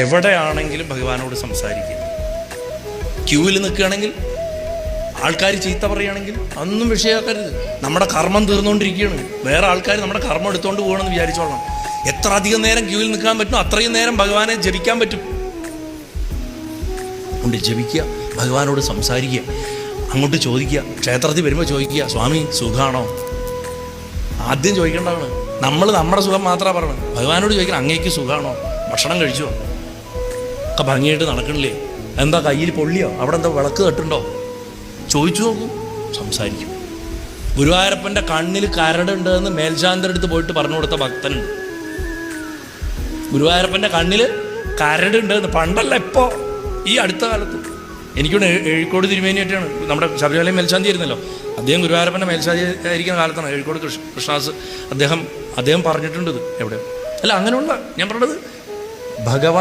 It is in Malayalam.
എവിടെയാണെങ്കിലും ഭഗവാനോട് സംസാരിക്കുക. ക്യൂവിൽ നിൽക്കുകയാണെങ്കിൽ ആൾക്കാർ ചീത്ത പറയുകയാണെങ്കിൽ അതൊന്നും വിഷയമാക്കരുത്. നമ്മുടെ കർമ്മം തീർന്നുകൊണ്ടിരിക്കുകയാണ്. വേറെ ആൾക്കാർ നമ്മുടെ കർമ്മം എടുത്തുകൊണ്ട് പോകണമെന്ന് വിചാരിച്ചോളാം എത്ര അധികം നേരം ക്യൂവിൽ നിൽക്കാൻ പറ്റും അത്രയും നേരം ഭഗവാനെ ജപിക്കാൻ പറ്റും. കൊണ്ട് ജപിക്കുക ഭഗവാനോട് സംസാരിക്കുക അങ്ങോട്ട് ചോദിക്കുക ക്ഷേത്രത്തിൽ വരുമ്പോൾ ചോദിക്കുക സ്വാമി സുഖമാണോ ആദ്യം ചോദിക്കേണ്ടതാണ്. നമ്മൾ നമ്മുടെ സുഖം മാത്രമാണ് പറയണം ഭഗവാനോട് ചോദിക്കണം അങ്ങേക്ക് സുഖാണോ? ഭക്ഷണം കഴിച്ചോ? ഒക്കെ ഭംഗിയായിട്ട് നടക്കണില്ലേ? എന്താ കയ്യിൽ പൊള്ളിയോ? അവിടെ എന്താ വിളക്ക് തട്ടുണ്ടോ? ചോദിച്ചു നോക്കും സംസാരിക്കും. ഗുരുവായൂരപ്പന്റെ കണ്ണിൽ കരടുണ്ട് എന്ന് മേൽശാന്തരടുത്ത് പോയിട്ട് പറഞ്ഞു കൊടുത്ത ഭക്തനുണ്ട്. ഗുരുവായൂരപ്പന്റെ കണ്ണിൽ കരടുണ്ട് എന്ന് പണ്ടല്ല ഇപ്പോൾ ഈ അടുത്ത കാലത്ത്. എനിക്കൊണ്ട് എഴിക്കോട് തിരുമേനിയായിട്ടാണ് നമ്മുടെ ശബരിമലയും മേൽശാന്തി ആയിരുന്നല്ലോ. അദ്ദേഹം ഗുരുവായൂരപ്പന്റെ മേൽശാന്തി ആയിരിക്കുന്ന കാലത്താണ്. എഴിക്കോട് കൃഷ്ണ കൃഷ്ണദാസ് അദ്ദേഹം അദ്ദേഹം പറഞ്ഞിട്ടുണ്ട് എവിടെ? അല്ല അങ്ങനെയുള്ള ഞാൻ പറഞ്ഞത് भगवान